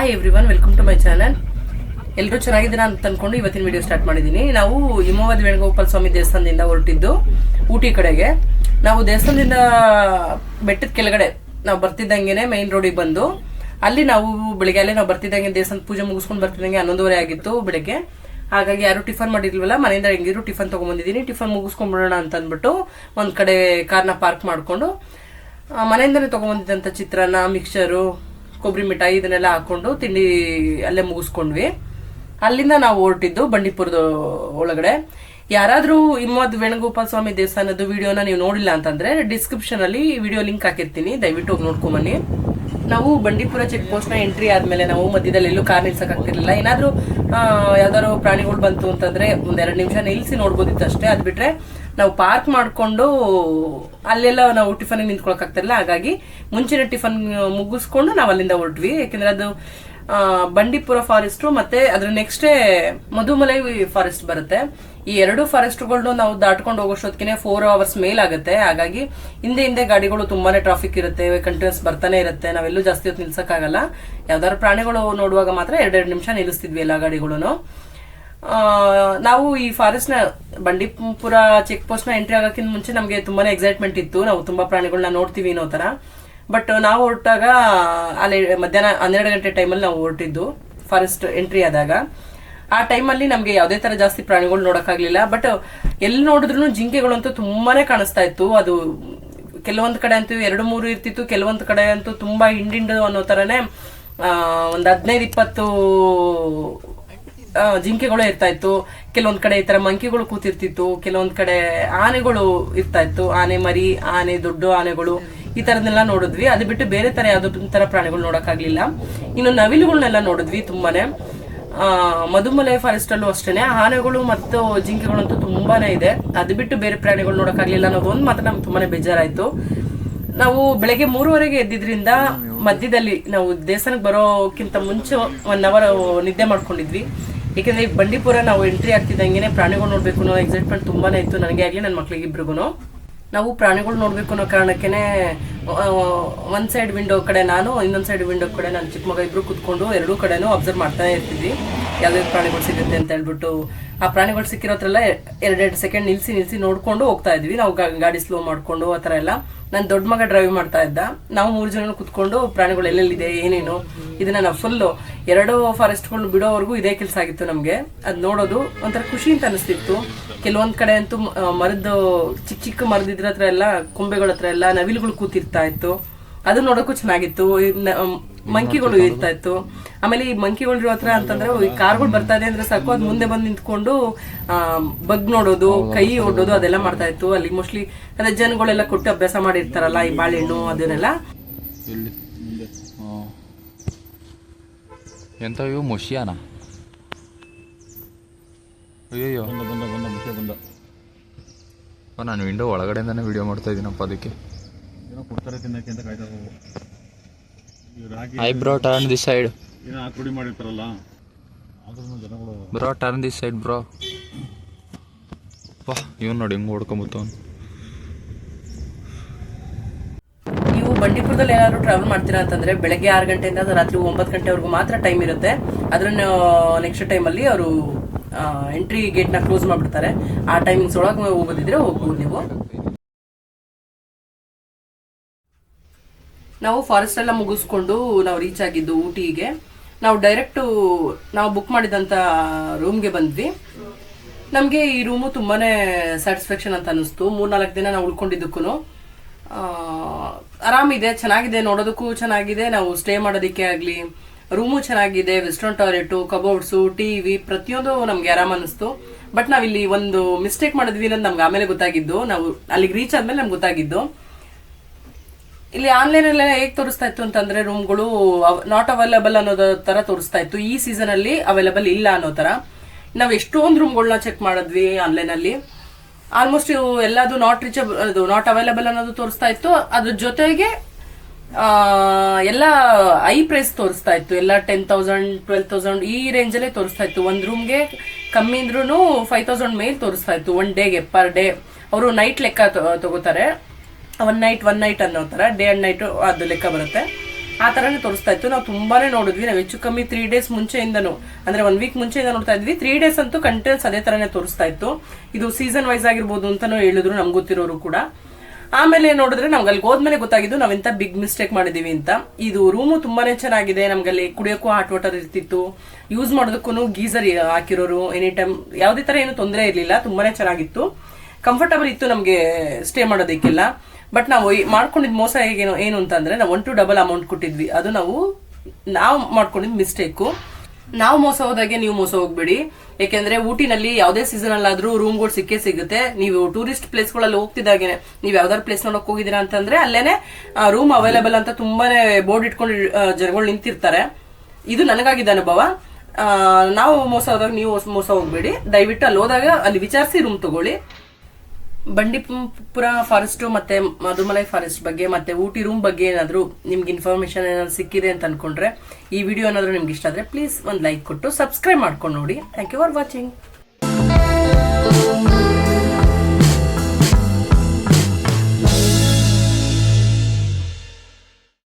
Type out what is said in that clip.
Hi everyone welcome to my channel ಎಲ್ಲರೂ ಚೆನ್ನಾಗಿದ್ದೀರಾ ಅಂತ ಅನ್ಕೊಂಡು ಇವತ್ತಿನ ವಿಡಿಯೋ ಸ್ಟಾರ್ಟ್ ಮಾಡಿದ್ದೀನಿ. ನಾವು ಹಿಮವದ್ ವೇಣುಗೋಪಾಲ ಸ್ವಾಮಿ ದೇವಸ್ಥಾನದಿಂದ ಹೊರಟಿದ್ದು ಊಟಿ ಕಡೆಗೆ. ನಾವು ದೇವಸ್ಥಾನದಿಂದ ಬೆಟ್ಟದ ಕೆಳಗಡೆ ನಾವು ಬರ್ತಿದ್ದಂಗೆ ಮೈನ್ ರೋಡಿಗೆ ಬಂದು, ಅಲ್ಲಿ ನಾವು ಬೆಳಿಗ್ಗೆ ಅಲ್ಲೇ ನಾವು ಬರ್ತಿದ್ದಂಗೆ ದೇವಸ್ಥಾನ ಪೂಜೆ ಮುಗಿಸ್ಕೊಂಡು ಬರ್ತಿದ್ದಂಗೆ ಹನ್ನೊಂದುವರೆ ಆಗಿತ್ತು ಬೆಳಗ್ಗೆ. ಹಾಗಾಗಿ ಯಾರು ಟಿಫನ್ ಮಾಡಿರ್ಲಿಲ್ಲ, ಮನೆಯಿಂದ ಹೆಂಗಿದ್ರು ಟಿಫನ್ ತಗೊಂಡ್ಬಂದಿದ್ದೀನಿ ಟಿಫನ್ ಮುಗಿಸ್ಕೊಂಡ್ಬಿಡೋಣ ಅಂತ ಅಂದ್ಬಿಟ್ಟು ಒಂದು ಕಡೆ ಕಾರ್ನ ಪಾರ್ಕ್ ಮಾಡಿಕೊಂಡು ಮನೆಯಿಂದಲೇ ತಗೊಂಬಂದಿದ್ದಂಥ ಚಿತ್ರಾನ್ನ ಮಿಕ್ಸರು ಕೊಬ್ಬರಿ ಮಿಠಾಯಿ ಇದನ್ನೆಲ್ಲ ಹಾಕೊಂಡು ತಿಂಡಿ ಅಲ್ಲೇ ಮುಗಿಸ್ಕೊಂಡ್ವಿ. ಅಲ್ಲಿಂದ ನಾವು ಹೊರಟಿದ್ದು ಬಂಡೀಪುರದ ಒಳಗಡೆ. ಯಾರಾದರೂ ಹಿಮ್ಮದ್ ವೇಣುಗೋಪಾಲ ಸ್ವಾಮಿ ದೇವಸ್ಥಾನದ ವಿಡಿಯೋನ ನೀವು ನೋಡಿಲ್ಲ ಅಂತಂದ್ರೆ ಡಿಸ್ಕ್ರಿಪ್ಷನ್ ಅಲ್ಲಿ ವಿಡಿಯೋ ಲಿಂಕ್ ಹಾಕಿರ್ತೀನಿ. ದಯವಿಟ್ಟು ಹೋಗಿ ನೋಡ್ಕೊಂಬನ್ನಿ ನಾವು ಬಂಡೀಪುರ ಚೆಕ್ ಪೋಸ್ಟ್ನ ಎಂಟ್ರಿ ಆದ್ಮೇಲೆ ನಾವು ಮಧ್ಯದಲ್ಲಿ ಎಲ್ಲೂ ಕಾರ್ ನಿಲ್ಸಕ್ ಏನಾದರೂ ಯಾವ್ದಾದ್ರು ಪ್ರಾಣಿಗಳು ಬಂತು ಅಂತಂದ್ರೆ ಒಂದೆರಡು ನಿಮಿಷ ನಿಲ್ಸಿ ನೋಡ್ಬೋದಿತ್ತು ಅಷ್ಟೇ ಅದ್ ಬಿಟ್ರೆ ನಾವು ಪಾರ್ಕ್ ಮಾಡಿಕೊಂಡು ಅಲ್ಲೆಲ್ಲ ನಾವು ಟಿಫನ್ ನಿಂತ್ಕೊಳಕ್ ಆಗ್ತಿರಲಿಲ್ಲ. ಹಾಗಾಗಿ ಮುಂಚಿನ ಟಿಫನ್ ಮುಗಿಸ್ಕೊಂಡು ನಾವು ಅಲ್ಲಿಂದ ಹೊರಟ್ವಿ. ಯಾಕೆಂದ್ರೆ ಅದು ಬಂಡೀಪುರ ಫಾರೆಸ್ಟ್ ಮತ್ತೆ ಅದ್ರ ನೆಕ್ಸ್ಟೇ ಮಧುಮಲೈ ಫಾರೆಸ್ಟ್ ಬರುತ್ತೆ. ಈ ಎರಡು ಫಾರೆಸ್ಟ್ಗಳನ್ನು ನಾವು ದಾಟ್ಕೊಂಡು ಹೋಗೋಷ್ಟೊತ್ತಿಗೆ ಫೋರ್ ಅವರ್ಸ್ ಮೇಲಾಗುತ್ತೆ. ಹಾಗಾಗಿ ಹಿಂದೆ ಹಿಂದೆ ಗಾಡಿಗಳು ತುಂಬಾನೇ ಟ್ರಾಫಿಕ್ ಇರುತ್ತೆ ಕಂಟಿನ್ಯೂಸ್ ಬರ್ತಾನೆ ಇರುತ್ತೆ. ನಾವೆಲ್ಲೂ ಜಾಸ್ತಿ ಹೊತ್ತು ನಿಲ್ಸಕ್ಕಾಗಲ್ಲ. ಯಾವ್ದಾದ್ರು ಪ್ರಾಣಿಗಳು ನೋಡುವಾಗ ಮಾತ್ರ ಎರಡೆರಡು ನಿಮಿಷ ನಿಲ್ಲಿಸ್ತಿದ್ವಿ ಎಲ್ಲ ಗಾಡಿಗಳನ್ನು ಆ, ನಾವು ಈ ಫಾರೆಸ್ಟ್ನ, ಬಂಡೀಪುರ ಚೆಕ್ ಪೋಸ್ಟ್ನ ಎಂಟ್ರಿ ಆಗೋಕ್ಕಿಂತ ಮುಂಚೆ ನಮಗೆ ತುಂಬಾನೇ ಎಕ್ಸೈಟ್ಮೆಂಟ್ ಇತ್ತು. ನಾವು ತುಂಬಾ ಪ್ರಾಣಿಗಳನ್ನ ನೋಡ್ತೀವಿ ಅನ್ನೋ ತರ ಬಟ್ ನಾವು ಹೊರಟಾಗ, ಅಲ್ಲಿ ಮಧ್ಯಾಹ್ನ ಹನ್ನೆರಡು ಗಂಟೆ ಟೈಮಲ್ಲಿ ನಾವು ಹೊರಟಿದ್ದು ಫಾರೆಸ್ಟ್ ಎಂಟ್ರಿ ಆದಾಗ. ಆ ಟೈಮಲ್ಲಿ ನಮಗೆ ಯಾವುದೇ ತರ ಜಾಸ್ತಿ ಪ್ರಾಣಿಗಳು ನೋಡೋಕ್ಕಾಗಲಿಲ್ಲ. ಬಟ್ ಎಲ್ಲಿ ನೋಡಿದ್ರು ಜಿಂಕೆಗಳಂತೂ ತುಂಬಾನೇ ಕಾಣಿಸ್ತಾ ಇತ್ತು. ಅದು ಕೆಲವೊಂದು ಕಡೆ ಅಂತೂ ಎರಡು ಮೂರು ಇರ್ತಿತ್ತು, ಕೆಲವೊಂದು ಕಡೆ ಅಂತೂ ತುಂಬಾ ಹಿಂಡಿಂಡು ಅನ್ನೋ ಥರನೇ ಒಂದು ಹದಿನೈದು ಇಪ್ಪತ್ತು ಜಿಂಕೆಗಳು ಇರ್ತಾ ಇತ್ತು. ಕೆಲವೊಂದ್ ಕಡೆ ಈ ತರ ಮಂಕಿಗಳು ಕೂತಿರ್ತಿತ್ತು. ಕೆಲವೊಂದ್ ಕಡೆ ಆನೆಗಳು ಇರ್ತಾ ಇತ್ತು. ಆನೆ ಮರಿ ಆನೆ ದೊಡ್ಡ ಆನೆಗಳು ಈ ತರದನ್ನೆಲ್ಲ ನೋಡಿದ್ವಿ. ಅದು ಬಿಟ್ಟು ಬೇರೆ ತರ ಯಾವ್ದು ತರ ಪ್ರಾಣಿಗಳು ನೋಡಕ್ಕಾಗ್ಲಿಲ್ಲ. ಇನ್ನು ನವಿಲುಗಳನ್ನೆಲ್ಲ ನೋಡಿದ್ವಿ ತುಂಬಾನೇ. ಆ, ಮಧುಮಲೆ ಫಾರೆಸ್ಟ್ ಅಲ್ಲೂ ಅಷ್ಟೇನೆ. ಆನೆಗಳು ಮತ್ತು ಜಿಂಕೆಗಳಂತೂ ತುಂಬಾನೇ ಇದೆ. ಅದು ಬಿಟ್ಟು ಬೇರೆ ಪ್ರಾಣಿಗಳು ನೋಡಕ್ಕಾಗ್ಲಿಲ್ಲ ಅನ್ನೋದು ಒಂದು ಮಾತ್ರ ನಮ್ಗೆ ತುಂಬಾನೇ ಬೇಜಾರಾಯ್ತು. ನಾವು ಬೆಳಗ್ಗೆ ಮೂರುವರೆಗೆ ಎದ್ದಿದ್ರಿಂದ ಮಧ್ಯದಲ್ಲಿ ನಾವು ದೇವಸ್ಥಾನಕ್ಕೆ ಬರೋಕ್ಕಿಂತ ಮುಂಚೆ ಒನ್ ಅವರ್ ನಿದ್ದೆ ಮಾಡ್ಕೊಂಡಿದ್ವಿ. ಯಾಕಂದ್ರೆ ಈಗ ಬಂಡೀಪುರ ನಾವು ಎಂಟ್ರಿ ಆಗ್ತಿದ್ದಂಗೆ ಪ್ರಾಣಿಗಳು ನೋಡ್ಬೇಕು ಅನ್ನೋ ಎಕ್ಸೈಟ್ಮೆಂಟ್ ತುಂಬಾನೇ ಇತ್ತು ನನಗೆ, ಆಗಲಿ ನನ್ನ ಮಕ್ಳಿಗೆ ಇಬ್ರಿಗೂ ನಾವು ಪ್ರಾಣಿಗಳು ನೋಡ್ಬೇಕು ಅನ್ನೋ ಕಾರಣಕ್ಕೇನೆ ಒಂದು ಸೈಡ್ ವಿಂಡೋ ಕಡೆ ನಾನು, ಇನ್ನೊಂದ್ ಸೈಡ್ ವಿಂಡೋ ಕಡೆ ನಾನು ಚಿಕ್ಕ ಮಗ ಇಬ್ರು ಕುತ್ಕೊಂಡು ಎರಡೂ ಕಡೆನೂ ಅಬ್ಸರ್ವ್ ಮಾಡ್ತಾನೆ ಇರ್ತಿದ್ವಿ. ಯಾವ್ದು ಪ್ರಾಣಿಗಳು ಸಿಗುತ್ತೆ ಅಂತ ಹೇಳ್ಬಿಟ್ಟು. ಆ ಪ್ರಾಣಿಗಳು ಸಿಕ್ಕಿರೋದ್ರೆಲ್ಲ ಎರಡೆರಡು ಸೆಕೆಂಡ್ ನಿಲ್ಸಿ ನಿಲ್ಸಿ ನೋಡ್ಕೊಂಡು ಹೋಗ್ತಾ ಇದ್ವಿ. ನಾವು ಗಾಡಿ ಸ್ಲೋ ಮಾಡ್ಕೊಂಡು, ಆ ಥರ ಎಲ್ಲ. ನನ್ನ ದೊಡ್ಡ ಮಗ ಡ್ರೈವ್ ಮಾಡ್ತಾ ಇದ್ದ. ನಾವು ಮೂರು ಜನ ಕುತ್ಕೊಂಡು ಪ್ರಾಣಿಗಳು ಎಲ್ಲೆಲ್ಲಿದೆ, ಏನೇನು, ಇದನ್ನ ನಾವು ಫುಲ್ಲು ಎರಡು ಫಾರೆಸ್ಟ್ಗಳು ಬಿಡೋವರೆಗೂ ಇದೇ ಕೆಲಸ ಆಗಿತ್ತು ನಮಗೆ. ಅದು ನೋಡೋದು ಒಂಥರ ಖುಷಿ ಅಂತ ಅನಿಸ್ತಿತ್ತು. ಕೆಲವೊಂದು ಕಡೆ ಅಂತೂ ಮರದ್ದು ಚಿಕ್ಕ ಚಿಕ್ಕ ಮರದಿದ್ರ ಹತ್ರ ಎಲ್ಲ, ಕೊಂಬೆಗಳ ಹತ್ರ ಎಲ್ಲ ನವಿಲುಗಳು ಕೂತಿರ್ತಾ ಇತ್ತು. ಅದು ನೋಡೋಕ್ಕೂ ಚೆನ್ನಾಗಿತ್ತು. ಮಂಕಿಗಳು ಇರ್ತಾ ಇತ್ತು. ಆಮೇಲೆ ಈ ಮಂಕಿಗಳು ಹತ್ರ ಅಂತಂದ್ರೆ ಈ ಕಾರ್ಗಳು ಬರ್ತಾ ಇದೆ ಅಂದ್ರೆ ಸಾಕು ಅದ್ ಮುಂದೆ ಬಂದು ನಿಂತ್ಕೊಂಡು ಆ, ಬಗ್ ನೋಡೋದು ಕೈ ಓಡೋದು ಅದೆಲ್ಲ ಮಾಡ್ತಾ ಇತ್ತು. ಅಲ್ಲಿ ಮೋಸ್ಟ್ಲಿ ಅದೇ ಜನಗಳೆಲ್ಲ ಕೊಟ್ಟು ಅಭ್ಯಾಸ ಮಾಡಿರ್ತಾರಲ್ಲ ಈ ಬಾಳೆಹಣ್ಣು ಅದನ್ನೆಲ್ಲ. ಎಂತ ಇವು? ಮುಷಿಯಾನ? ಅಯ್ಯಯ್ಯೋ. ಬಂದ ಬಂದ ಬಂದ ಮುಖ್ಯ ಬಂದ. ನಾನು ವಿಂಡೋ ಒಳಗಡೆಯಿಂದನೇ ವಿಡಿಯೋ ಮಾಡ್ತಾ ಇದ್ದೀನಪ್ಪ ಅದಕ್ಕೆ. ಏನೋ ಕೊಡ್ತಾರೆ ತಿನ್ನಕ್ಕೆ ಅಂತ ಕಾಯ್ತಾ ಇರೋವು. ಈ ಐ ಬ್ರೋ ಟರ್ನ್ ದಿಸ್ ಸೈಡ್ ಏನೋ ಮಾಡಿರ್ತಾರಲ್ಲ? ಆದ್ರೂ ಜನಗಳು bro turn this side bro ವಾ ಇವನು ನೋಡಿ ಹಿಂಗೆ ಓಡ್ಕೊಂಬತ್ತವನು ನೀವು ಬಂಡೀಪುರದಲ್ಲಿ ಏನಾದ್ರು ಟ್ರಾವೆಲ್ ಮಾಡ್ತೀರಾ ಅಂತಂದ್ರೆ ಬೆಳಗ್ಗೆ ಆರು ಗಂಟೆಯಿಂದ ರಾತ್ರಿ ಒಂಬತ್ತು ಗಂಟೆವರೆಗೂ ಮಾತ್ರ ಟೈಮ್ ಇರುತ್ತೆ. ಅದ್ರನ್ನ ನೆಕ್ಸ್ಟ್ ಟೈಮಲ್ಲಿ ಅವರು ಎಂಟ್ರಿ ಗೇಟ್ನ ಕ್ಲೋಸ್ ಮಾಡಿಬಿಡ್ತಾರೆ. ಆ ಟೈಮಿಂಗ್ಸ್ ಒಳಗೆ ಹೋಗೋದಿದ್ರೆ ಹೋಗ್ಬೋದು ನೀವು. ನಾವು ಫಾರೆಸ್ಟ್ ಎಲ್ಲ ಮುಗಿಸ್ಕೊಂಡು ನಾವು ರೀಚ್ ಆಗಿದ್ದು ಊಟಿಗೆ. ನಾವು ಡೈರೆಕ್ಟು ನಾವು ಬುಕ್ ಮಾಡಿದಂಥ ರೂಮ್ಗೆ ಬಂದ್ವಿ. ನಮಗೆ ಈ ರೂಮು ತುಂಬಾನೇ ಸ್ಯಾಟಿಸ್ಫ್ಯಾಕ್ಷನ್ ಅಂತ ಅನಿಸ್ತು ಮೂರ್ನಾಲ್ಕು ದಿನ ನಾವು ಉಳ್ಕೊಂಡಿದ್ದಕ್ಕೂ ಆರಾಮಿದೆ, ಚೆನ್ನಾಗಿದೆ, ನೋಡೋದಕ್ಕೂ ಚೆನ್ನಾಗಿದೆ. ನಾವು ಸ್ಟೇ ಮಾಡೋದಕ್ಕೆ ಆಗಲಿ ರೂಮು ಚೆನ್ನಾಗಿದೆ ವೆಸ್ಟರ್ನ್ ಟಾಯ್ಲೆಟು ಕಬೋರ್ಡ್ಸು ಟಿವಿ ಪ್ರತಿಯೊಂದು ನಮಗೆ ಆರಾಮ ಅನಿಸ್ತು ಬಟ್ ನಾವಿಲ್ಲಿ ಒಂದು ಮಿಸ್ಟೇಕ್ ಮಾಡಿದ್ವಿ ಅನ್ನೋದು ನಮ್ಗೆ ಆಮೇಲೆ ಗೊತ್ತಾಗಿದ್ದು. ನಾವು ಅಲ್ಲಿಗೆ ರೀಚ್ ಆದ್ಮೇಲೆ ನಮ್ಗೆ ಗೊತ್ತಾಗಿದ್ದು. ಇಲ್ಲಿ ಆನ್ಲೈನ್ ಅಲ್ಲಿ ಹೇಗೆ ತೋರಿಸ್ತಾ ಇತ್ತು ಅಂತಂದ್ರೆ ರೂಮ್ಗಳು ನಾಟ್ ಅವೈಲಬಲ್ ಅನ್ನೋದ ತರ ತೋರಿಸ್ತಾ ಇತ್ತು. ಈ ಸೀಸನ್ ಅಲ್ಲಿ ಅವೈಲಬಲ್ ಇಲ್ಲ ಅನ್ನೋ ತರ. ನಾವ್ ಎಷ್ಟೊಂದು ರೂಮ್ಗಳನ್ನ ಚೆಕ್ ಮಾಡಿದ್ವಿ ಆನ್ಲೈನ್ ಅಲ್ಲಿ. ಆಲ್ಮೋಸ್ಟ್ ಎಲ್ಲದು ನಾಟ್ ರೀಚಬಲ್ ಅದು ನಾಟ್ ಅವೈಲಬಲ್ ಅನ್ನೋದು ತೋರಿಸ್ತಾ ಇತ್ತು. ಅದ್ರ ಜೊತೆಗೆ ಎಲ್ಲ ಐ ಪ್ರೈಸ್ ತೋರಿಸ್ತಾ ಇತ್ತು. ಎಲ್ಲ ಟೆನ್ ತೌಸಂಡ್ ಟ್ವೆಲ್ ತೌಸಂಡ್ ಈ ರೇಂಜಲ್ಲೇ ತೋರಿಸ್ತಾ ಇತ್ತು. ಒಂದು ರೂಮ್ಗೆ ಕಮ್ಮಿ ಅಂದ್ರೂ ಫೈವ್ ತೌಸಂಡ್ ಮೇಲ್ ತೋರಿಸ್ತಾ ಇತ್ತು. ಒನ್ ಡೇಗೆ ಪರ್ ಡೇ ಅವರು ನೈಟ್ ಲೆಕ್ಕ ತಗೋತಾರೆ. ಒನ್ ನೈಟ್ ಒನ್ ನೈಟ್ ಅನ್ನೋ ಥರ ಡೇ ಅಂಡ್ ನೈಟ್ ಅದು ಲೆಕ್ಕ ಬರುತ್ತೆ. ಆ ತರನೇ ತೋರಿಸ್ತಾ ಇತ್ತು. ನಾವು ತುಂಬಾನೇ ನೋಡಿದ್ವಿ. ನಾವು ಹೆಚ್ಚು ಕಮ್ಮಿ ತ್ರೀ ಡೇಸ್ ಮುಂಚೆಯಿಂದನು. ಅಂದ್ರೆ ಒನ್ ವೀಕ್ ಮುಂಚೆಯಿಂದ ನೋಡ್ತಾ ಇದ್ವಿ. ತ್ರೀ ಡೇಸ್ ಅಂತೂ ಕಂಟಿನ್ಯೂಸ್ ಅದೇ ತರನೇ ತೋರಿಸ್ತಾ ಇತ್ತು. ಇದು ಸೀಸನ್ ವೈಸ್ ಆಗಿರ್ಬೋದು ಅಂತಲೂ ಹೇಳಿದ್ರು ನಮ್ಗೆ ಗೊತ್ತಿರೋರು ಕೂಡ. ಆಮೇಲೆ ನೋಡಿದ್ರೆ ನಮ್ಗೆ ಅಲ್ಲಿ ಹೋದ್ಮೇಲೆ ಗೊತ್ತಾಗಿದ್ದು ನಾವೆಂತ ಬಿಗ್ ಮಿಸ್ಟೇಕ್ ಮಾಡಿದೀವಿ ಅಂತ. ಇದು ರೂಮು ತುಂಬಾನೇ ಚೆನ್ನಾಗಿದೆ. ನಮ್ಗಲ್ಲಿ ಕುಡಿಯೋಕ್ಕೂ ಹಾಟ್ ವಾಟರ್ ಇರ್ತಿತ್ತು. ಯೂಸ್ ಮಾಡೋದಕ್ಕೂ ಗೀಸರ್ ಹಾಕಿರೋರು. ಎನಿ ಟೈಮ್ ಯಾವುದೇ ತರ ಏನು ತೊಂದರೆ ಇರಲಿಲ್ಲ. ತುಂಬಾನೇ ಚೆನ್ನಾಗಿತ್ತು. ಕಂಫರ್ಟಬಲ್ ಇತ್ತು ನಮಗೆ ಸ್ಟೇ ಮಾಡೋದಕ್ಕೆಲ್ಲ. ಬಟ್ ನಾವು ಮಾಡ್ಕೊಂಡಿದ್ ಮೋಸ ಹೇಗೇನು ಏನು ಅಂತಂದ್ರೆ ನಾವು ಒನ್ ಟು ಡಬಲ್ ಅಮೌಂಟ್ ಕೊಟ್ಟಿದ್ವಿ. ಅದು ನಾವು ನಾವು ಮಾಡ್ಕೊಂಡಿದ್ ಮಿಸ್ಟೇಕು ನಾವು ಮೋಸ ಹೋದಾಗೆ ನೀವು ಮೋಸ ಹೋಗ್ಬೇಡಿ. ಯಾಕೆಂದ್ರೆ ಊಟಿನಲ್ಲಿ ಯಾವುದೇ ಸೀಸನ್ ಅಲ್ಲಾದ್ರೂ ರೂಮ್ಗಳು ಸಿಕ್ಕೇ ಸಿಗುತ್ತೆ. ನೀವು ಟೂರಿಸ್ಟ್ ಪ್ಲೇಸ್ಗಳಲ್ಲಿ ಹೋಗ್ತಿದ್ದಾಗೆ ನೀವು ಯಾವ್ದಾದ್ರು ಪ್ಲೇಸ್ ನೋಡಕ್ ಹೋಗಿದ್ದೀರಾ ಅಂತಂದ್ರೆ ಅಲ್ಲೇನೆ ರೂಮ್ ಅವೈಲೇಬಲ್ ಅಂತ ತುಂಬಾನೇ ಬೋರ್ಡ್ ಇಟ್ಕೊಂಡು ಜನಗಳು ನಿಂತಿರ್ತಾರೆ. ಇದು ನನಗಾಗಿದ್ದ ಅನುಭವ. ನಾವು ಮೋಸ ಹೋದಾಗ ನೀವು ಮೋಸ ಹೋಗ್ಬೇಡಿ. ದಯವಿಟ್ಟು ಅಲ್ಲಿ ಹೋದಾಗ ಅಲ್ಲಿ ವಿಚಾರಿಸಿ ರೂಮ್ ತಗೊಳ್ಳಿ. ಬಂಡೀಪುರ ಫಾರೆಸ್ಟ್ ಮತ್ತೆ ಮಧುಮಲೈ ಫಾರೆಸ್ಟ್ ಬಗ್ಗೆ ಮತ್ತೆ ಊಟಿ ರೂಮ್ ಬಗ್ಗೆ ಏನಾದರೂ ನಿಮ್ಗೆ ಇನ್ಫಾರ್ಮೇಶನ್ ಏನಾದ್ರು ಸಿಕ್ಕಿದೆ ಅಂತ ಅನ್ಕೊಂಡ್ರೆ ಈ ವಿಡಿಯೋ ಏನಾದರೂ ನಿಮ್ಗೆ ಇಷ್ಟ ಆದರೆ ಪ್ಲೀಸ್ ಒಂದು ಲೈಕ್ ಕೊಟ್ಟು ಸಬ್ಸ್ಕ್ರೈಬ್ ಮಾಡ್ಕೊಂಡು ನೋಡಿ. Thank you for watching